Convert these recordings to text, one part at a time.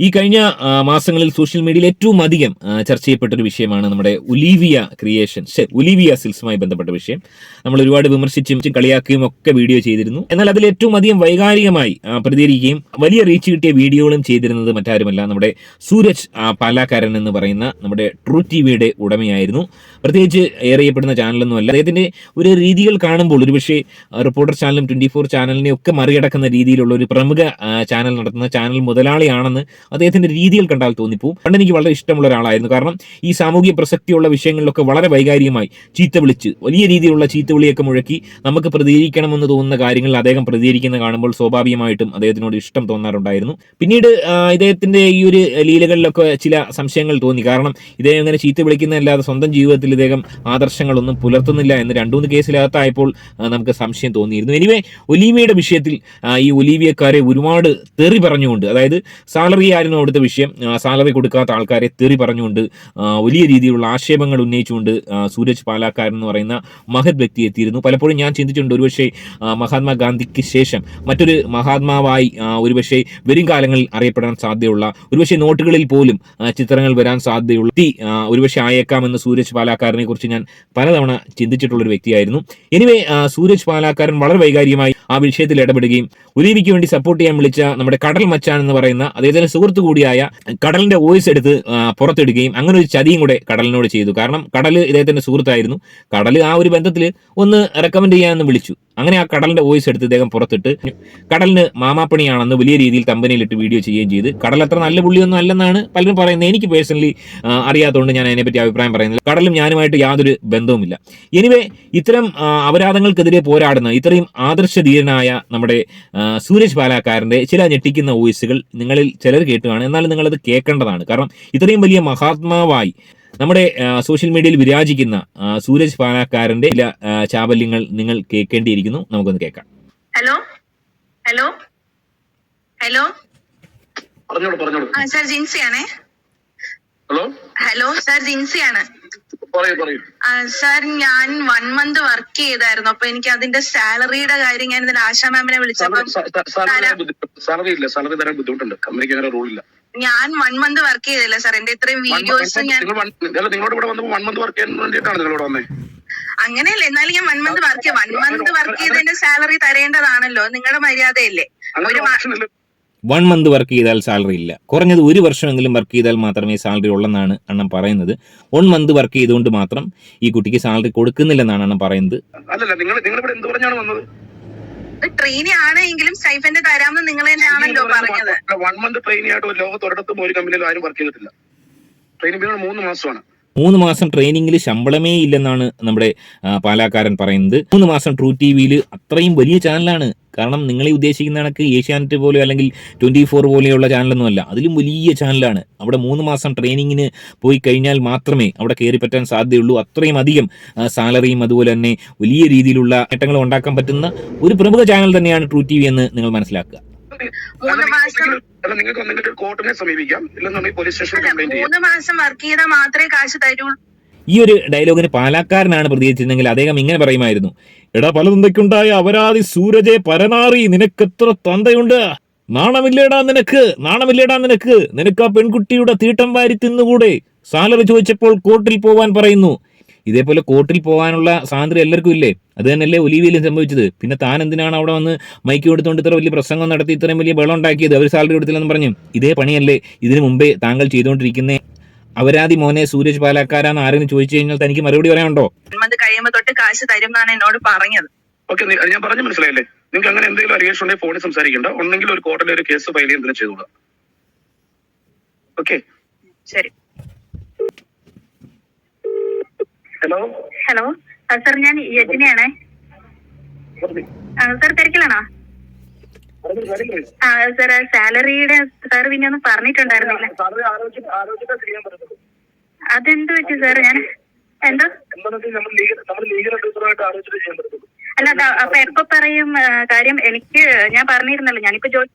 ഈ കഴിഞ്ഞ മാസങ്ങളിൽ സോഷ്യൽ മീഡിയയിൽ ഏറ്റവും അധികം ചർച്ച ചെയ്യപ്പെട്ട ഒരു വിഷയമാണ് നമ്മുടെ ഒലീവിയ ക്രിയേഷൻ ഒലീവിയ സിൽസുമായി ബന്ധപ്പെട്ട വിഷയം. നമ്മൾ ഒരുപാട് വിമർശിച്ചും കളിയാക്കുകയും ഒക്കെ വീഡിയോ ചെയ്തിരുന്നു. എന്നാൽ അതിൽ ഏറ്റവും അധികം വൈകാരികമായി പ്രതികരിക്കുകയും വലിയ റീച്ച് കിട്ടിയ വീഡിയോകളും ചെയ്തിരുന്നത് മറ്റാരുമല്ല നമ്മുടെ സൂരജ് പാലാക്കാരൻ എന്ന് പറയുന്ന നമ്മുടെ ട്രൂ ടി വിയുടെ ഉടമയായിരുന്നു. പ്രത്യേകിച്ച് ചെയ്യപ്പെടുന്ന ചാനലൊന്നുമല്ല അദ്ദേഹത്തിന്റെ ഒരു രീതികൾ കാണുമ്പോൾ ഒരുപക്ഷെ പക്ഷേ റിപ്പോർട്ടർ ചാനലും ട്വന്റി ഫോർ ചാനലിനെ ഒക്കെ മറികടക്കുന്ന രീതിയിലുള്ള ഒരു പ്രമുഖ ചാനൽ നടത്തുന്ന ചാനൽ മുതലാളിയാണെന്ന് അദ്ദേഹത്തിന്റെ രീതിയിൽ കണ്ടാൽ തോന്നിപ്പോവും. പണ്ട് എനിക്ക് വളരെ ഇഷ്ടമുള്ള ഒരാളായിരുന്നു. കാരണം ഈ സാമൂഹിക പ്രസക്തിയുള്ള വിഷയങ്ങളിലൊക്കെ വളരെ വൈകാരികമായി ചീത്ത വിളിച്ച് വലിയ രീതിയിലുള്ള ചീത്ത വിളിയൊക്കെ മുഴക്കി നമുക്ക് പ്രതികരിക്കണമെന്ന് തോന്നുന്ന കാര്യങ്ങളിൽ അദ്ദേഹം പ്രതികരിക്കുന്ന കാണുമ്പോൾ സ്വാഭാവികമായിട്ടും അദ്ദേഹത്തിനോട് ഇഷ്ടം തോന്നാറുണ്ടായിരുന്നു. പിന്നീട് ഇദ്ദേഹത്തിന്റെ ഈ ഒരു ലീലകളിലൊക്കെ ചില സംശയങ്ങൾ തോന്നി. കാരണം ഇദ്ദേഹം ഇങ്ങനെ ചീത്ത വിളിക്കുന്നതല്ലാതെ സ്വന്തം ജീവിതത്തിൽ ഇദ്ദേഹം ആദർശങ്ങളൊന്നും പുലർത്തുന്നില്ല എന്ന് രണ്ടുമൂന്ന് കേസിലകത്തായപ്പോൾ നമുക്ക് സംശയം തോന്നിയിരുന്നു. എനിവേ ഒലീവിയുടെ വിഷയത്തിൽ ഈ ഒലീവിയക്കാരെ ഒരുപാട് തെറി പറഞ്ഞുകൊണ്ട് അതായത് സാലറി ആയിരുന്നു അവിടുത്തെ വിഷയം സാലറി കൊടുക്കാത്ത ആൾക്കാരെ തെറി പറഞ്ഞുകൊണ്ട് വലിയ രീതിയിലുള്ള ആക്ഷേപങ്ങൾ ഉന്നയിച്ചുകൊണ്ട് സൂരജ് പാലാക്കാരൻ എന്ന് പറയുന്ന മഹത് വ്യക്തി എത്തിയിരുന്നു. പലപ്പോഴും ഞാൻ ചിന്തിച്ചിട്ടുണ്ട് ഒരുപക്ഷെ മഹാത്മാഗാന്ധിക്ക് ശേഷം മറ്റൊരു മഹാത്മാവായി ഒരുപക്ഷെ വരും കാലങ്ങളിൽ അറിയപ്പെടാൻ സാധ്യതയുള്ള ഒരുപക്ഷെ നോട്ടുകളിൽ പോലും ചിത്രങ്ങൾ വരാൻ സാധ്യതയുള്ള തീ ഒരുപക്ഷെ ആയേക്കാമെന്ന് സൂരജ് പാലാക്കാരനെ കുറിച്ച് ഞാൻ പലതവണ ചിന്തിച്ചിട്ടുള്ള ഒരു വ്യക്തിയായിരുന്നു. എനിവേ സൂരജ് പാലാക്കാരൻ വളരെ വൈകാരികമായി ആ വിഷയത്തിൽ ഇടപെടുകയും ഒലീവിക്ക് വേണ്ടി സപ്പോർട്ട് ചെയ്യാൻ വിളിച്ച നമ്മുടെ കടൽ മച്ചാൻ എന്ന് പറയുന്ന അതേപോലെ സുഹൃത്തു കൂടിയായ കടലിന്റെ വോയിസ് എടുത്ത് പുറത്തെടുക്കുകയും അങ്ങനെ ഒരു ചതിയും കൂടെ കടലിനോട് ചെയ്തു. കാരണം കടൽ ഇദ്ദേഹത്തിന്റെ സുഹൃത്തായിരുന്നു. കടൽ ആ ഒരു ബന്ധത്തിൽ ഒന്ന് റെക്കമെൻഡ് ചെയ്യാമെന്ന് വിളിച്ചു. അങ്ങനെ ആ കടലിന്റെ വോയിസ് എടുത്ത് ഇദ്ദേഹം പുറത്തിട്ട് കടലിന് മാമാപ്പണിയാണെന്ന് വലിയ രീതിയിൽ തമ്പനിയിലിട്ട് വീഡിയോ ചെയ്യുകയും ചെയ്ത് കടൽ അത്ര നല്ല പുള്ളിയൊന്നും അല്ലെന്നാണ് പലരും പറയുന്നത്. എനിക്ക് പേഴ്സണലി അറിയാത്തതുകൊണ്ട് ഞാൻ അതിനെപ്പറ്റി അഭിപ്രായം പറയുന്നില്ല. കടലും ഞാനുമായിട്ട് യാതൊരു ബന്ധവുമില്ല. എനിവേ ഇത്തരം അപരാധങ്ങൾക്കെതിരെ പോരാടുന്ന ഇത്രയും ആദർശധീരനായ നമ്മുടെ സൂരജ് പാലാക്കാരന്റെ ചില ഞെട്ടിക്കുന്ന വോയിസുകൾ നിങ്ങളിൽ ചിലർ കേട്ടുകയാണ് എന്നാലും നിങ്ങളത് കേൾക്കേണ്ടതാണ്. കാരണം ഇത്രയും വലിയ മഹാത്മാവായി നമ്മുടെ സോഷ്യൽ മീഡിയയിൽ വിരാജിക്കുന്ന സൂരജ് പാലാക്കാരന്റെ ചില ചാബല്യങ്ങൾ നിങ്ങൾ കേൾക്കേണ്ടിയിരിക്കുന്നു നമുക്കൊന്ന് കേൾക്കാം. ഹലോ? ഹലോ? ഹലോ? പറഞ്ഞോളൂ പറഞ്ഞോളൂ. സർ ജിൻസിയാണേ. ഹലോ? ഹലോ സാർ ജിൻസിയാണ്. സാർ ഞാൻ വൺ മന്ത് വർക്ക് ചെയ്തായിരുന്നു. അപ്പൊ എനിക്ക് അതിന്റെ സാലറിയുടെ കാര്യം ഞാൻ ഇതിൽ ആശാ മാമിനെ വിളിച്ചപ്പോ സാലറി ഇല്ല സാലറി തരാൻ ബുദ്ധിമുട്ടുണ്ട്. കമ്പനിക്ക് അങ്ങനെ ഞാൻ വൺ മന്ത് വർക്ക് ചെയ്തില്ല സാർ. എന്റെ ഇത്രയും വീഡിയോസ് ഞാൻ നിങ്ങളോട് ഇവിടെ വൺ മന്ത് വർക്ക് ചെയ്യാൻ വേണ്ടിയിട്ടാണ് നിങ്ങളോട് വന്നേ. അങ്ങനെയല്ല എന്നാലും ഞാൻ one month work one month work ചെയ്തതിന്റെ സാലറി തരേണ്ടതാണല്ലോ. നിങ്ങളുടെ മര്യാദയല്ലേ. ഒരു വൺ മന്ത് വർക്ക് ചെയ്താൽ സാലറി ഇല്ല. കുറഞ്ഞത് ഒരു വർഷമെങ്കിലും വർക്ക് ചെയ്താൽ മാത്രമേ സാലറി ഉള്ളെന്നാണ് അണ്ണൻ പറയുന്നത്. വൺ മന്ത് വർക്ക് ചെയ്തുകൊണ്ട് മാത്രം ഈ കുട്ടിക്ക് സാലറി കൊടുക്കുന്നില്ലെന്നാണ് അണ്ണൻ പറയുന്നത്. അല്ലല്ല നിങ്ങൾ നിങ്ങൾ ഇവിടെ എന്ത് പറഞ്ഞാണ് വന്നത്? ട്രെയിനി ആണെങ്കിലും സ്റ്റൈഫൻഡ് തരാമെന്ന് നിങ്ങൾ തന്നെയാണല്ലോ പറഞ്ഞത്. വൺ മന്ത് ട്രെയിനി ആയിട്ട് ഒരു ഒരു കമ്പനിയിൽ ആരും വർക്ക് ചെയ്തിട്ടില്ല. ട്രെയിനിങ് പീരീഡ് മൂന്ന് മാസമാണ്. മൂന്ന് മാസം ട്രെയിനിങ്ങിൽ ശമ്പളമേ ഇല്ലെന്നാണ് നമ്മുടെ പാലാക്കാരൻ പറയുന്നത്. മൂന്ന് മാസം ട്രൂ ടി വിയിൽ അത്രയും വലിയ ചാനലാണ് കാരണം നിങ്ങൾ ഈ ഉദ്ദേശിക്കുന്ന കണക്ക് ഏഷ്യാനെറ്റ് പോലെയോ അല്ലെങ്കിൽ ട്വന്റി ഫോർ പോലെയുള്ള ചാനലൊന്നുമല്ല. അതിലും വലിയ ചാനലാണ്. അവിടെ മൂന്ന് മാസം ട്രെയിനിങ്ങിന് പോയി കഴിഞ്ഞാൽ മാത്രമേ അവിടെ കയറി പറ്റാൻ സാധ്യതയുള്ളൂ. അത്രയും അധികം സാലറിയും അതുപോലെ തന്നെ വലിയ രീതിയിലുള്ള നേട്ടങ്ങൾ ഉണ്ടാക്കാൻ പറ്റുന്ന ഒരു പ്രമുഖ ചാനൽ തന്നെയാണ് ട്രൂ ടി വി എന്ന് നിങ്ങൾ മനസ്സിലാക്കുക. മൂന്ന് മാസം വർക്ക് ചെയ്താൽ മാത്രമേ കാശ് തരൂ ഈ ഒരു ഡയലോഗിന് പാലക്കാരനാണ് പ്രതികരിച്ചിരുന്നെങ്കിൽ അദ്ദേഹം ഇങ്ങനെ പറയുമായിരുന്നു. എടാ പല തന്തയ്ക്കുണ്ടായ അപരാധി സൂരജെ പരനാറി നിനക്കെത്ര തന്തയുണ്ട്? നാണമില്ലേടാ നിനക്ക്? നാണമില്ലേടാ നിനക്ക്? നിനക്ക് ആ പെൺകുട്ടിയുടെ തീട്ടം വാരി തിന്നുകൂടെ? സാലറി ചോദിച്ചപ്പോൾ കോർട്ടിൽ പോവാൻ പറയുന്നു. ഇതേപോലെ കോർട്ടിൽ പോകാനുള്ള സ്വാതന്ത്ര്യം എല്ലാവർക്കും ഇല്ലേ? അത് തന്നെയല്ലേ ഒലിവിയിലും സംഭവിച്ചത്. പിന്നെ താൻ എന്തിനാണ് അവിടെ വന്ന് മൈക്ക് കൊടുത്തുകൊണ്ട് ഇത്ര വലിയ പ്രസംഗം നടത്തി ഇത്രയും വലിയ ബളം ഉണ്ടാക്കിയത്? അവർ സാലറി കൊടുത്തില്ലെന്ന് പറഞ്ഞു. ഇതേ പണിയല്ലേ ഇതിനു മുമ്പേ താങ്കൾ ചെയ്തുകൊണ്ടിരിക്കുന്ന? അവരാതി മോനെ സൂരജ് പാലക്കാരാന്ന് ആരെന്ന് ചോദിച്ചു കഴിഞ്ഞാൽ തനിക്ക് മറുപടി പറയാനുണ്ടോ? അത് കഴിയുമ്പോ തൊട്ട് കാശ് തരും എന്നാണ് എന്നോട് പറഞ്ഞത്. ഓക്കെ ഞാൻ പറഞ്ഞു മനസ്സിലായില്ലേ? നിങ്ങൾക്ക് അങ്ങനെ എന്തെങ്കിലും അലിഗേഷൻ ഉണ്ടെങ്കിൽ ഫോണിൽ സംസാരിക്കണ്ട. ഉണ്ടെങ്കിൽ ഒരു കോർട്ടിൽ ഒരു കേസ് ഫയൽ ചെയ്യുന്നതിന് ചെയ്തോളാം. ഓക്കെ. ശരി. ഹലോ? ഹലോ സർ ഞാൻ യജ്ഞയാണേ സർ തിരക്കിലാണോ? ആ സാർ സാലറിയുടെ സാർ പിന്നെ ഒന്നും പറഞ്ഞിട്ടുണ്ടായിരുന്നില്ല. അതെന്ത് പറ്റി സാർ ഞാൻ എന്താ എന്താണെന്ന് നമ്മൾ ലീഗൽ നമ്മൾ ലീഗൽ അഡ്വൈസറുമായിട്ട് ആലോചിച്ചിട്ട് ചെയ്യാൻ പറ്റത്തുള്ളൂ. അല്ല അപ്പൊ എപ്പോ പറയും കാര്യം എനിക്ക് ഞാൻ പറഞ്ഞിരുന്നല്ലോ ഞാനിപ്പോ ജോലി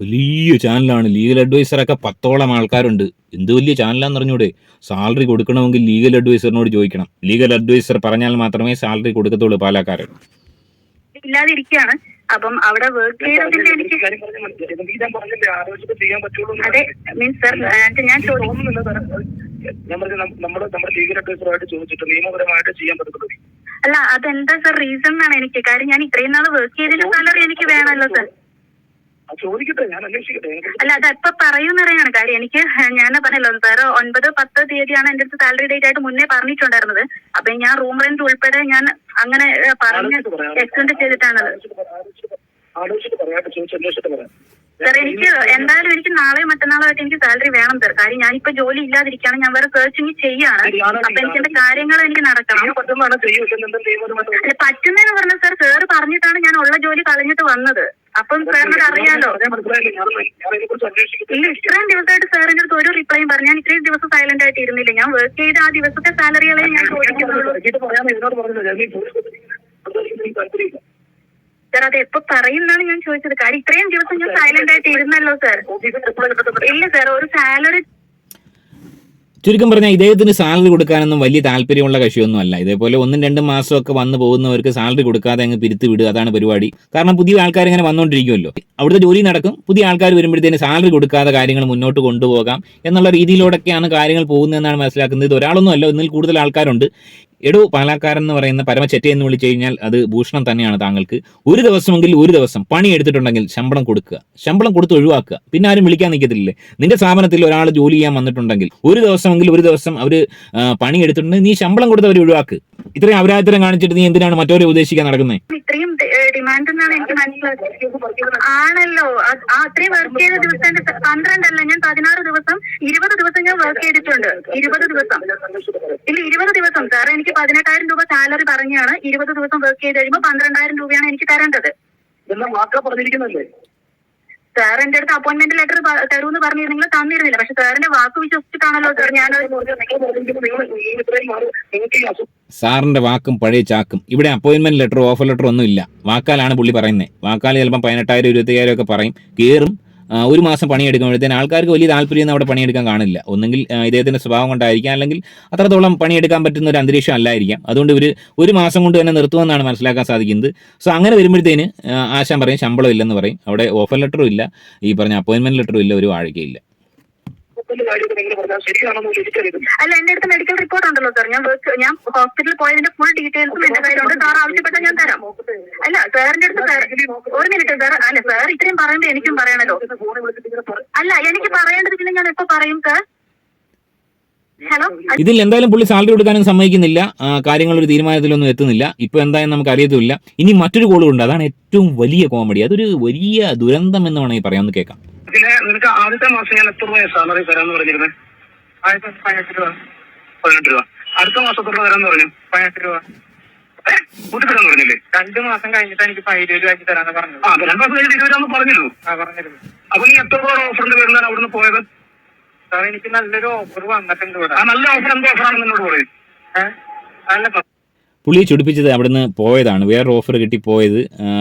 വലിയ ചാനലാണ്. ലീഗൽ അഡ്വൈസറൊക്കെ പത്തോളം ആൾക്കാരുണ്ട്. എന്ത് വലിയ ചാനലാന്ന് അറിഞ്ഞൂടെ? സാലറി കൊടുക്കണമെങ്കിൽ ലീഗൽ അഡ്വൈസറിനോട് ചോദിക്കണം. ലീഗൽ അഡ്വൈസർ പറഞ്ഞാൽ മാത്രമേ സാലറി കൊടുക്കത്തുള്ളൂ പാലക്കാരൻ. ഇല്ലാതിരിക്കുകയാണ്. അപ്പം അവിടെ വർക്ക് ചെയ്തതിന്റെ എനിക്ക് അതെ മീൻസ് സർ ഞാൻ. ഞാൻ പറഞ്ഞ നമ്മുടെ നമ്മുടെ ലീഗൽ അഡ്വൈസറുമായിട്ട് ചോദിച്ചിട്ട് നിയമപരമായിട്ട് ചെയ്യാൻ പറ്റത്തുള്ളൂ അല്ല അതെന്താ സർ റീസൺ എന്നാണ് എനിക്ക്? കാര്യം ഞാൻ ഇത്രയും നാൾ വർക്ക് ചെയ്തതിന്റെ സാലറി എനിക്ക് വേണമല്ലോ സർ ചോദിക്കട്ടെ ഞാൻ അന്വേഷിക്കട്ടെ അല്ല അത് എപ്പോ പറയുന്നറിയാണ് കാര്യം. എനിക്ക് ഞാൻ പറഞ്ഞല്ലോ വേറെ ഒൻപത് പത്ത് തീയതിയാണ് എന്റെ അടുത്ത് സാലറി ഡേറ്റ് ആയിട്ട് മുന്നേ പറഞ്ഞിട്ടുണ്ടായിരുന്നത്. അപ്പൊ ഞാൻ റൂം റെന്റ് ഉൾപ്പെടെ ഞാൻ അങ്ങനെ പറഞ്ഞു. എക്സ്റ്റെൻഡ് ചെയ്തിട്ടാണത്. സാർ എനിക്ക് എന്തായാലും എനിക്ക് നാളെ മറ്റന്നാളോ ആയിട്ട് എനിക്ക് സാലറി വേണം സാർ. കാര്യം ഞാനിപ്പോ ജോലി ഇല്ലാതിരിക്കാണ് ഞാൻ വേറെ സെർച്ചിങ് ചെയ്യാണ്. അപ്പൊ എനിക്ക് എന്റെ കാര്യങ്ങൾ എനിക്ക് നടക്കണം. പറ്റുന്നതെന്ന് പറഞ്ഞാൽ സാർ സാറ് പറഞ്ഞിട്ടാണ് ഞാൻ ഉള്ള ജോലി കളഞ്ഞിട്ട് വന്നത്. അപ്പം സാറിനോട് അറിയാലോ. ഇല്ല ഇത്രയും ദിവസമായിട്ട് സാറിന്റെ അടുത്ത് ഒരു റിപ്ലൈയും പറഞ്ഞു ഞാൻ ഇത്രയും ദിവസം സൈലന്റ് ആയിട്ട് ഇരുന്നില്ല. ഞാൻ വർക്ക് ചെയ്ത ആ ദിവസത്തെ സാലറികളെ ഞാൻ ചോദിക്കുന്നുള്ളൂ. സാർ അത് എപ്പോ പറയുന്നാണ് ഞാൻ ചോദിച്ചത്. കാര്യം ഇത്രയും ദിവസം ഞാൻ സൈലന്റ് ആയിട്ട് ഇരുന്നല്ലോ സാർ. ഇല്ല സാർ. ഒരു സാലറി ചുരുക്കം പറഞ്ഞാൽ ഇദ്ദേഹത്തിന് സാലറി കൊടുക്കാനൊന്നും വലിയ താല്പര്യമുള്ള കക്ഷിയൊന്നും അല്ല. ഇതേപോലെ ഒന്നും രണ്ടും മാസമൊക്കെ വന്നു പോകുന്നവർക്ക് സാലറി കൊടുക്കാതെ അങ്ങ് പിരിത്ത് വിടുക അതാണ് പരിപാടി. കാരണം പുതിയ ആൾക്കാർ ഇങ്ങനെ വന്നുകൊണ്ടിരിക്കുമല്ലോ അവിടുത്തെ ജോലി നടക്കും. പുതിയ ആൾക്കാർ വരുമ്പോഴത്തേന് സാലറി കൊടുക്കാതെ കാര്യങ്ങൾ മുന്നോട്ട് കൊണ്ടുപോകാം എന്നുള്ള രീതിയിലൂടെയൊക്കെയാണ് കാര്യങ്ങൾ പോകുന്നതെന്നാണ് മനസ്സിലാക്കുന്നത്. ഇത് ഒരാളൊന്നും അല്ല ഒന്നിൽ കൂടുതൽ ആൾക്കാരുണ്ട്. എടോ പാലാക്കാരൻ എന്ന് പറയുന്ന പരമചെറ്റി എന്ന് വിളിച്ചു കഴിഞ്ഞാൽ അത് ഭൂഷണം തന്നെയാണ് താങ്കൾക്ക്. ഒരു ദിവസമെങ്കിൽ ഒരു ദിവസം പണി എടുത്തിട്ടുണ്ടെങ്കിൽ ശമ്പളം കൊടുക്കുക. ശമ്പളം കൊടുത്ത് ഒഴിവാക്കുക. പിന്നെ ആരും വിളിക്കാൻ നിൽക്കത്തില്ലേ നിന്റെ സ്ഥാപനത്തിൽ ഒരാൾ ജോലി ചെയ്യാൻ വന്നിട്ടുണ്ടെങ്കിൽ ഒരു ദിവസമെങ്കിൽ ഒരു ദിവസം അവർ പണി എടുത്തിട്ടുണ്ടെങ്കിൽ നീ ശമ്പളം കൊടുത്ത് അവർ ഒഴിവാക്കുക ഇത്രയും അപരാധത്തരം കാണിച്ചിട്ട് നീ എന്തിനാണ് മറ്റവരെ ഉദ്ദേശിക്കാൻ നടക്കുന്നത് ഇത്രയും ഡിമാൻഡ് എന്നാണ് എനിക്ക് മനസ്സിലാക്കുന്നത് ആണല്ലോ. അത്രയും വർക്ക് ചെയ്ത ദിവസം പന്ത്രണ്ടല്ല ഞാൻ പതിനാറ് ദിവസം ഇരുപത് ദിവസം ഞാൻ വർക്ക് ചെയ്തിട്ടുണ്ട്. ഇരുപത് ദിവസം. ഇല്ല ഇരുപത് ദിവസം. സാർ എനിക്ക് പതിനെട്ടായിരം രൂപ സാലറി പറഞ്ഞാണ് ഇരുപത് ദിവസം വർക്ക് ചെയ്ത് കഴിയുമ്പോൾ പന്ത്രണ്ടായിരം രൂപയാണ് എനിക്ക് തരേണ്ടത്. സാർ എന്റെ അടുത്ത് അപ്പോയിന്റ്മെന്റ് ലെറ്റർ തരൂന്ന് പറഞ്ഞിരുന്നെങ്കിൽ തന്നിരുന്നില്ല. പക്ഷെ സാറിന്റെ വാക്ക് വിശ്വസിച്ചിട്ടാണല്ലോ സാർ ഞാൻ സാറിന്റെ വാക്കും പഴയ ചാക്കും. ഇവിടെ അപ്പോയിന്റ്മെന്റ് ലെറ്റർ ഓഫർ ലെറ്റർ ഒന്നും ഇല്ല വാക്കാലാണ് പുള്ളി പറയുന്നത് വാക്കാൽ ചിലപ്പോൾ പതിനെട്ടായിരം ഇരുപത്തയ്യായിരം ഒക്കെ പറയും. കയറും ഒരു മാസം പണിയെടുക്കുമ്പോഴത്തേന് ആൾക്കാർക്ക് വലിയ താല്പര്യമൊന്നും അവിടെ പണിയെടുക്കാൻ കാണില്ല. ഒന്നെങ്കിൽ ഇദ്ദേഹത്തിന്റെ സ്വഭാവം കൊണ്ടായിരിക്കാം അല്ലെങ്കിൽ അത്രത്തോളം പണിയെടുക്കാൻ പറ്റുന്ന ഒരു അന്തരീക്ഷം അല്ലായിരിക്കാം. അതുകൊണ്ട് ഇവർ ഒരു മാസം കൊണ്ട് തന്നെ നിർത്തുമെന്നാണ് മനസ്സിലാക്കാൻ സാധിക്കുന്നത്. സോ അങ്ങനെ വരുമ്പോഴത്തേന് ആശാൻ പറയും ശമ്പളം ഇല്ലെന്ന് പറയും. അവിടെ ഓഫർ ലെറ്ററും ഇല്ല. ഈ പറഞ്ഞ അപ്പോയിന്റ്മെന്റ് ലെറ്ററും ഇല്ല ഒരു വാഴയ്ക്കയില്ല ഒപ്പന്റെ കാര്യമൊക്കെ നിങ്ങൾ പറഞ്ഞാൽ ശരിയാണെന്ന് അല്ല എന്റെ അടുത്ത് മെഡിക്കൽ റിപ്പോർട്ട് ഉണ്ടല്ലോ സാർ ഞാൻ ഞാൻ ഹോസ്പിറ്റലിൽ പോയതിന്റെ ഫുൾ ഡീറ്റെയിൽസും എന്റെ കയ്യിലുണ്ട്. സാർ ആവശ്യപ്പെട്ടാൽ ഞാൻ തരാം. അല്ല സാറിന്റെ അടുത്ത് സാർ ഒരു മിനിറ്റ് സാർ അല്ല സാർ ഇത്രയും പറയുമ്പോൾ എനിക്കും പറയണല്ലോ. അല്ല എനിക്ക് പറയേണ്ടത് പിന്നെ ഞാൻ എപ്പോ പറയും സാർ ഹലോ ഇതിൽ എന്തായാലും പുള്ളി സാലറി കൊടുക്കാനും സമ്മതിക്കുന്നില്ല. കാര്യങ്ങൾ ഒരു തീരുമാനത്തിലൊന്നും എത്തുന്നില്ല. ഇപ്പൊ എന്തായാലും നമുക്ക് അറിയത്തുമില്ല. ഇനി മറ്റൊരു കോളുണ്ട് അതാണ് ഏറ്റവും വലിയ കോമഡി അതൊരു വലിയ ദുരന്തം എന്ന് വേണമെങ്കിൽ പറയാം. ഒന്ന് കേൾക്കാം. പിന്നെ നിനക്ക് ആദ്യത്തെ മാസം ഞാൻ എത്ര രൂപ സാലറി തരാന്ന് പറഞ്ഞിരുന്നത് ആദ്യത്തെ പതിനെട്ട് രൂപ. പതിനെട്ട് രൂപ. അടുത്ത മാസം എത്ര രൂപ തരാന്ന് പറഞ്ഞു? പതിനെട്ട് രൂപ. കൂട്ടിത്തരാന്ന് പറഞ്ഞില്ലേ? രണ്ട് മാസം കഴിഞ്ഞിട്ട് എനിക്ക് ഇരുപത് രൂപ തരാന്ന് പറഞ്ഞത്. ആ അപ്പൊ മാസം കഴിഞ്ഞിട്ട് ഇരുപതാന്ന് പറഞ്ഞിരുന്നു. ആ പറഞ്ഞിരുന്നു. അപ്പൊ നീ എത്ര രൂപ ഓഫറിന്റെ പേരിലാണ് അവിടുന്ന് പോയത്? സാർ എനിക്ക് നല്ലൊരു ഓഫർ വന്നിട്ടുണ്ട് ഇവിടെ. ആ നല്ല ഓഫർ എന്ത് ഓഫറാണെന്ന് എന്നോട് പറയും. അല്ല പുള്ളിയെ ചൊടിപ്പിച്ചത് അവിടുന്ന് പോയതാണ്. വേറൊരു ഓഫർ കിട്ടി പോയത്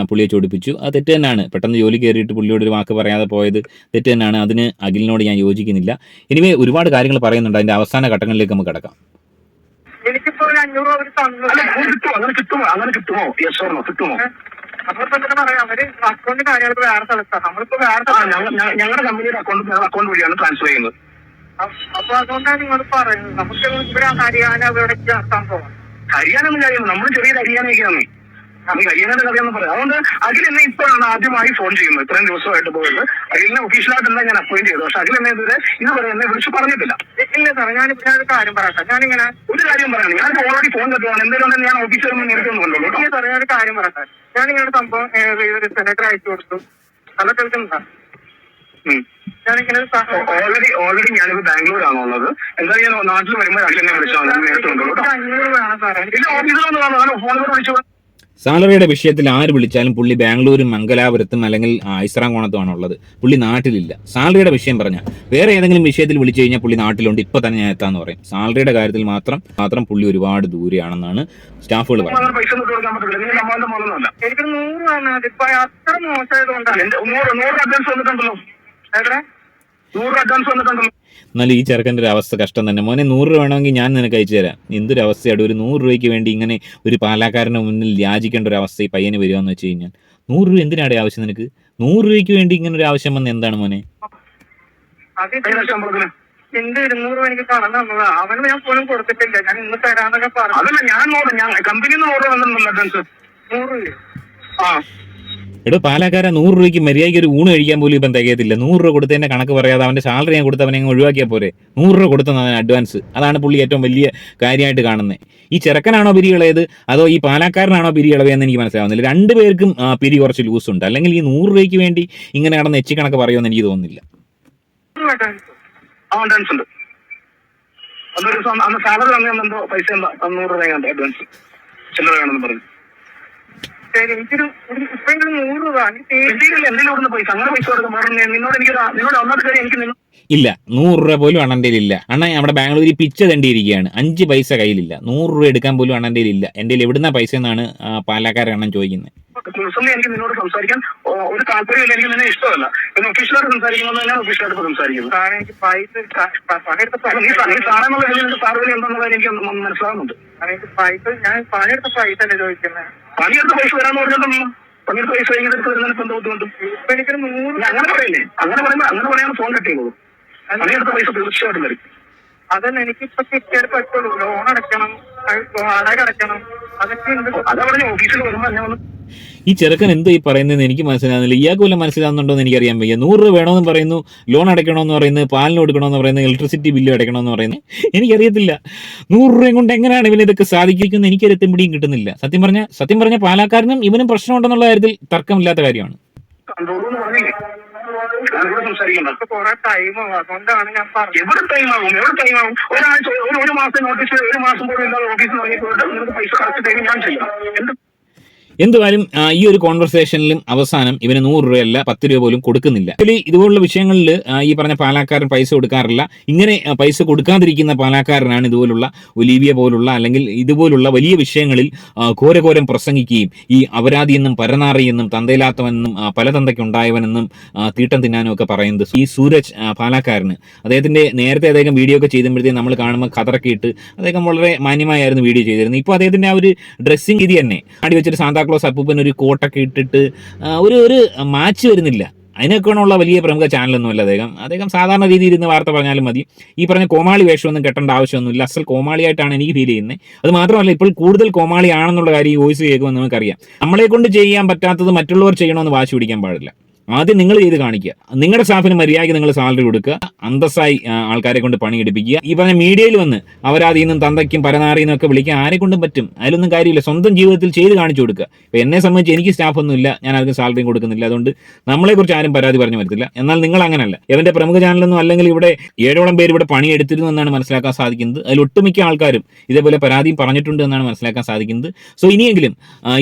പുള്ളിയെ ചൊടിപ്പിച്ചു. അത് തെറ്റ് തന്നെയാണ്. പെട്ടെന്ന് ജോലി കയറിയിട്ട് പുള്ളിയോട് ഒരു വാക്ക് പറയാതെ പോയത് തെറ്റ് തന്നെയാണ്. അതിന് അഖിലിനോട് ഞാൻ യോജിക്കുന്നില്ല. ഇനിവേ ഒരുപാട് കാര്യങ്ങൾ പറയുന്നുണ്ട്. അതിന്റെ അവസാന ഘട്ടങ്ങളിലേക്ക് നമുക്ക് കിടക്കാം. എനിക്കിപ്പോ ഒരു അഞ്ഞൂറ് തന്നു. കിട്ടുമോ? അങ്ങനെ കിട്ടുമോ? അങ്ങനെ കിട്ടുമോ? യെസ് കിട്ടുമോ? അപ്പൊ എന്താ പറയാ. അവർ അക്കൗണ്ട് വേറെ സ്ഥലത്താണ് നമ്മളിപ്പോ വേറെ ഞങ്ങളുടെ കമ്പനിയുടെ അക്കൗണ്ട് അക്കൗണ്ട് വഴിയാണ് ട്രാൻസ്ഫർ ചെയ്യുന്നത്. അപ്പൊ അതുകൊണ്ടാണ് നിങ്ങൾ പറയുന്നത്. നമുക്ക് ഇവിടെ ഹരിയാന ചേർക്കാൻ നടത്താൻ ഹരിയാനൊന്നും കാര്യമില്ല. നമ്മൾ ചെറിയ ഹരിയാനയൊക്കെയാണ് നമുക്ക് ഹരിയാനയുടെ കഥയൊന്നും പറയാം. അതുകൊണ്ട് അഖിൽ എന്നെ ഇപ്പോഴാണ് ആദ്യമായി ഫോൺ ചെയ്യുന്നത്. ഇത്രയും ദിവസമായിട്ട് പോയത്. അഖിലിനെ ഒഫീഷ്യലായിട്ടല്ല ഞാൻ അപ്പോയിന്റ് ചെയ്തു. പക്ഷെ അഖിൽ എന്നെ ഇതുവരെ പറയാം എന്നെ വിളിച്ച് പറഞ്ഞിട്ടില്ല. ഇല്ല സാറേ ഞാനിപ്പോ കാര്യം പറയട്ടെ ഞാനിങ്ങനെ ഒരു കാര്യം പറയണം ഞാൻ ഓൾറെഡി ഫോൺ തട്ടുകയാണ് എന്തെങ്കിലും ഞാൻ ഓഫീസിൽ നിന്ന് കൊണ്ടുള്ളൂ ഇല്ല സാറേ ഞാനൊരു കാര്യം പറയട്ടെ ഞാനിങ്ങനെ സംഭവം സെനറ്റർ അയച്ചു കൊടുത്തു. അല്ല കേൾക്കുന്നുണ്ടോ ഞാനിങ്ങനെ ഒരു സ- ഓൾറെഡി ഓൾറെഡി ഞാനിപ്പോ ബാംഗ്ലൂരാണ് ഉള്ളത്. എന്തായാലും ഞാൻ നാട്ടിൽ വരുമ്പോൾ അച്ഛനെ വിളിച്ചാൽ സാറേ ഇല്ല ഓഫീസിൽ വന്ന് കാണാം ഫോണിൽ വിളിച്ചു സാലറിയുടെ വിഷയത്തിൽ ആര് വിളിച്ചാലും പുള്ളി ബാംഗ്ലൂരും മംഗലാപുരത്തും അല്ലെങ്കിൽ ഐസ്രാങ്കോണത്തുമാണ് ഉള്ളത്. പുള്ളി നാട്ടിലില്ല. സാലറിയുടെ വിഷയം പറഞ്ഞാൽ വേറെ ഏതെങ്കിലും വിഷയത്തിൽ വിളിച്ചു കഴിഞ്ഞാൽ പുള്ളി നാട്ടിലുണ്ട്. ഇപ്പൊ തന്നെ ഞാൻ എത്താന്ന് പറയും. സാലറിയുടെ കാര്യത്തിൽ മാത്രം മാത്രം പുള്ളി ഒരുപാട് ദൂരെയാണെന്നാണ് സ്റ്റാഫുകൾ പറയുന്നത്. നൂറ് അഡ്വാൻസ് വന്നിട്ടുണ്ടല്ലോ ഈ ചെറുക്കന്റെ ഒരു അവസ്ഥ കഷ്ടം തന്നെ. മോനെ നൂറ് രൂപ വേണമെങ്കിൽ ഞാൻ നിനക്ക് അയച്ചു തരാം. എന്തൊരു അവസ്ഥയാണ് ഒരു നൂറ് രൂപയ്ക്ക് വേണ്ടി ഇങ്ങനെ ഒരു പാലാക്കാരന്റെ മുന്നിൽ യാചിക്കേണ്ട ഒരു അവസ്ഥ ഈ പയ്യന് വരികയെന്ന് വെച്ച് കഴിഞ്ഞാൽ. നൂറ് രൂപ എന്തിനാടെ ആവശ്യം നിനക്ക്? നൂറ് രൂപയ്ക്ക് വേണ്ടി ഇങ്ങനെ ഒരു ആവശ്യം വന്ന് എന്താണ് മോനെ? എന്റെ ഇരുന്നൂറ് രൂപ എനിക്ക് കടം തന്നതാ. അവന് ഞാൻ പോലും കൊടുത്തിട്ടില്ല. ഞാൻ ഇന്ന് തരാന്നൊക്കെ പറഞ്ഞു. അതല്ല ഞാൻ നൂറ് ഞാൻ കമ്പനിയിൽ നിന്ന് നൂറ് വന്നിട്ടുണ്ടല്ലോ നൂറ് രൂപ ആ. എടോ പാലക്കാര നൂറ് രൂപയ്ക്ക് മര്യാദയ്ക്ക് ഒരു ഊണ് കഴിക്കാൻ പോലും ഇപ്പം തികയത്തില്ല. നൂറ് രൂപ കൊടുത്തതിന്റെ കണക്ക് പറയാതെ അവന്റെ സാലറി ഞാൻ കൊടുത്ത് അവനെ അങ്ങ് ഒഴിവാക്കിയാൽ പോരെ. നൂറ് രൂപ കൊടുത്തതാണ് അഡ്വാൻസ് അതാണ് പുള്ളി ഏറ്റവും വലിയ കാര്യമായിട്ട് കാണുന്നത് ഈ ചെറുക്കനാണോ പിരികളേത് അതോ ഈ പാലക്കാരനാണോ പിരികളവ് എന്ന് എനിക്ക് മനസ്സിലാവുന്നില്ല. രണ്ട് പേർക്കും പിരി കുറച്ച് ലൂസ് ഉണ്ട്. അല്ലെങ്കിൽ ഈ നൂറ് രൂപയ്ക്ക് വേണ്ടി ഇങ്ങനെ നടന്ന് എച്ചി കണക്ക് പറയുമെന്ന് എനിക്ക് തോന്നുന്നില്ല. അന്ന് സാലറി തന്നെ എന്തോ പൈസ എന്താ നൂറ് രൂപ അഡ്വാൻസ് ചില്ലറ വേണമെന്ന് പറഞ്ഞു. ശരി എനിക്കൊരു ഒരു ഇപ്പോഴെങ്കിലും നൂറ് രൂപ. എന്തെങ്കിലും പോയി ഇവിടുന്ന് പൈസ. അങ്ങനെ പൈസ കൊടുക്കും നിന്നോട് എനിക്ക് നിന്നോട് ഒന്നാമത്തെ കാര്യം എനിക്ക് ഇല്ല. നൂറ് രൂപ പോലും അണ്ണന്റെ ഇല്ല. അണ്ണ നമ്മുടെ ബാംഗ്ലൂരിൽ പിച്ച തണ്ടിയിരിക്കുകയാണ്. അഞ്ച് പൈസ കയ്യിലില്ല. നൂറ് രൂപ എടുക്കാൻ പോലും അണ്ണന്റെ ഇല്ല. എന്റെ എവിടുന്ന പൈസ എന്നാണ് പാലക്കാരൻ അണ്ണൻ ചോദിക്കുന്നത്. പേഴ്സണലി എനിക്ക് നിന്നോട് സംസാരിക്കാൻ ഒരു താല്പര്യമില്ല എനിക്ക് നിന്നെ ഇഷ്ടമല്ല. പിന്നെ ഒഫീഷ്യലായിട്ട് സംസാരിക്കുന്നത് ഞാൻ ഒഫീഷ്യലായിട്ട് സംസാരിക്കുന്നത്. സാറേ എനിക്ക് പൈസ സാറെന്നുള്ള നിന്റെ സാറുകൾ എന്താണെന്നുള്ള എനിക്ക് മനസ്സിലാവുന്നുണ്ട്. പൈസ ഞാൻ പണിയെടുത്ത പൈസ അല്ലേ ചോദിക്കുന്നത് പണിയെടുത്ത പൈസ വരാന്ന് പറഞ്ഞിട്ടുണ്ടോ പണിയെടുത്ത പൈസ കഴിഞ്ഞിട്ട് വരുന്നതിന് ഇപ്പൊ ബുദ്ധിമുട്ട്? ഇപ്പൊ നൂറ് അങ്ങനെ പറയില്ലേ? അങ്ങനെ പറയുമ്പോ അങ്ങനെ പറയാൻ ഫോൺ കട്ട് ചെയ്യുള്ളൂ. പണിയെടുത്ത പൈസ തീർച്ചയായിട്ടും വരും അതല്ല എനിക്ക് ഇപ്പൊ കിട്ടിയാൽ പറ്റുള്ളൂ. ലോൺ അടയ്ക്കണം വാടക അടയ്ക്കണം. അതൊക്കെ ഉണ്ട്. അതാ പറഞ്ഞ ഓഫീസിൽ വരുമ്പോ ഞാൻ ഒന്ന് ഈ ചെറുക്കൻ എന്തോ ഈ പറയുന്നതെന്ന് എനിക്ക് മനസ്സിലാകുന്നില്ല ഇയാൾക്ക് വല്ല മനസ്സിലാകുന്നുണ്ടോ എന്ന് എനിക്കറിയാൻ വയ്യ. നൂറ് രൂപ വേണമെന്ന് പറയുന്നു ലോൺ അടയ്ക്കണമെന്ന് പറയുന്നു പാലിന് കൊടുക്കണമെന്ന് പറയുന്നു ഇലക്ട്രിസിറ്റി ബില്ല് അടയ്ക്കണമെന്ന് പറയുന്നത് എനിക്കറിയത്തില്ല. നൂറ് രൂപയും കൊണ്ട് എങ്ങനെയാണ് ഇവന് ഇതൊക്കെ സാധിക്കുന്നത് എനിക്കൊരു എത്തുപിടിയും കിട്ടുന്നില്ല. സത്യം പറഞ്ഞ സത്യം പറഞ്ഞ പാലക്കാരനും ഇവനും പ്രശ്നമുണ്ടെന്നുള്ള കാര്യത്തിൽ തർക്കമില്ലാത്ത കാര്യമാണ്. കൺട്രോൾ എന്ന് പറഞ്ഞില്ലേ? ഞാനിവിടെ സംസാരിക്കണ്ട. ഇപ്പൊ കുറെ ടൈമാവും അതുകൊണ്ടാണ് ഞാൻ പറഞ്ഞത്. എവിടെ ടൈം ആവും? എവിടെ ഒരാഴ്ച ഒരു ഒരു മാസം നോട്ടീസ് ഒരു മാസം പോലും ഇല്ലാതെ ഓഫീസിൽ ഇറങ്ങിപ്പോയിട്ട് നിങ്ങൾക്ക് പൈസ കറക്റ്റ് ഞാൻ ചെയ്യാം. എന്ത് എന്തുവായാലും ഈ ഒരു കോൺവെർസേഷനിലും അവസാനം ഇവന് നൂറ് രൂപയല്ല പത്ത് രൂപ പോലും കൊടുക്കുന്നില്ല. ഇതുപോലുള്ള വിഷയങ്ങളിൽ ഈ പറഞ്ഞ പാലാക്കാരൻ പൈസ കൊടുക്കാറില്ല. ഇങ്ങനെ പൈസ കൊടുക്കാതിരിക്കുന്ന പാലാക്കാരനാണ് ഇതുപോലുള്ള ഒലീവിയ പോലുള്ള അല്ലെങ്കിൽ ഇതുപോലുള്ള വലിയ വിഷയങ്ങളിൽ ഘോരഘോരം പ്രസംഗിക്കുകയും ഈ അപരാധി എന്നും പരനാറി എന്നും തന്തയില്ലാത്തവനെന്നും പല തന്തയ്ക്കുണ്ടായവനെന്നും തീട്ടം തിന്നാനും ഒക്കെ പറയുന്നത് ഈ സൂരജ് പാലാക്കാരന്. അദ്ദേഹത്തിന്റെ നേരത്തെ അദ്ദേഹം വീഡിയോ ഒക്കെ ചെയ്തുമ്പോഴത്തേക്കും നമ്മൾ കാണുമ്പോൾ കതറൊക്കെ ഇട്ട് അദ്ദേഹം വളരെ മാന്യമായിരുന്നു വീഡിയോ ചെയ്തിരുന്നത്. ഇപ്പോൾ അദ്ദേഹത്തിന്റെ ആ ഒരു ഡ്രസ്സിംഗ് രീതി തന്നെ. ആടി വെച്ചൊരു സാന്താക്ലോസ് അപ്പൂപ്പൻ ഒരു കോട്ടൊക്കെ ഇട്ടിട്ട് ഒരു ഒരു മാച്ച് വരുന്നില്ല. അതിനൊക്കെയുള്ള വലിയ പ്രമുഖ ചാനലൊന്നുമല്ല അദ്ദേഹം. അദ്ദേഹം സാധാരണ രീതിയിൽ ഇരുന്ന് വാർത്ത പറഞ്ഞാലും മതി. ഈ പറഞ്ഞ കോമാളി വേഷമൊന്നും കെട്ടേണ്ട ആവശ്യമൊന്നുമില്ല. അസൽ കോമാളിയായിട്ടാണ് എനിക്ക് ഫീൽ ചെയ്യുന്നത് അത് മാത്രമല്ല ഇപ്പോൾ കൂടുതൽ കോമാളിയാണെന്നുള്ള കാര്യം ഈ വോയിസ് കേൾക്കുമെന്ന് നമുക്കറിയാം. നമ്മളെ കൊണ്ട് ചെയ്യാൻ പറ്റാത്തത് മറ്റുള്ളവർ ചെയ്യണമെന്ന് വാശി പിടിക്കാൻ പാടില്ല. ആദ്യം നിങ്ങൾ ചെയ്ത് കാണിക്കുക. നിങ്ങളുടെ സ്റ്റാഫിന് മര്യാദയ്ക്ക് നിങ്ങൾ സാലറി കൊടുക്കുക. അന്തസ്സായി ആൾക്കാരെ കൊണ്ട് പണി പണിയെടുപ്പിക്കുക. ഈ പറഞ്ഞ മീഡിയയിൽ വന്ന് അവരാതിൽ നിന്നും തന്തയ്ക്കും പരനാറിയിൽ നിന്നൊക്കെ വിളിക്കാൻ ആരെ കൊണ്ടും പറ്റും. അതിലൊന്നും കാര്യമില്ല. സ്വന്തം ജീവിതത്തിൽ ചെയ്ത് കാണിച്ചു കൊടുക്കുക. ഇപ്പൊ എന്നെ സംബന്ധിച്ച് എനിക്ക് സ്റ്റാഫൊന്നും ഇല്ല. ഞാൻ ആർക്കും സാലറിയും കൊടുക്കുന്നില്ല. അതുകൊണ്ട് നമ്മളെക്കുറിച്ച് ആരും പരാതി പറഞ്ഞു വരത്തില്ല. എന്നാൽ നിങ്ങൾ അങ്ങനല്ല. ഇവന്റെ പ്രമുഖ ചാനലൊന്നും അല്ലെങ്കിൽ ഇവിടെ ഏഴോളം പേര് ഇവിടെ പണി പണിയെടുത്തിരുന്നു എന്നാണ് മനസ്സിലാക്കാൻ സാധിക്കുന്നത്. അതിൽ ഒട്ടുമിക്ക ആൾക്കാരും ഇതേപോലെ പരാതിയും പറഞ്ഞിട്ടുണ്ട് എന്നാണ് മനസ്സിലാക്കാൻ സാധിക്കുന്നത്. സോ ഇനിയെങ്കിലും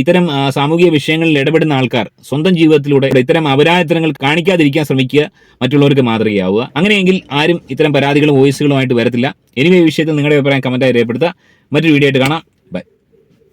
ഇത്തരം സാമൂഹിക വിഷയങ്ങളിൽ ഇടപെടുന്ന ആൾക്കാർ സ്വന്തം ജീവിതത്തിലൂടെ ഇത്തരം അപരാധത്തരങ്ങൾ കാണിക്കാതിരിക്കാൻ ശ്രമിക്കുക മറ്റുള്ളവർക്ക് മാതൃകയാവുക. അങ്ങനെയെങ്കിൽ ആരും ഇത്തരം പരാതികളും വോയിസുകളുമായിട്ട് വരത്തില്ല. എനിവേ വിഷയത്തിൽ നിങ്ങളുടെ അഭിപ്രായം കമന്റായി രേഖപ്പെടുത്തുക. മറ്റൊരു വീഡിയോ ആയിട്ട് കാണാം.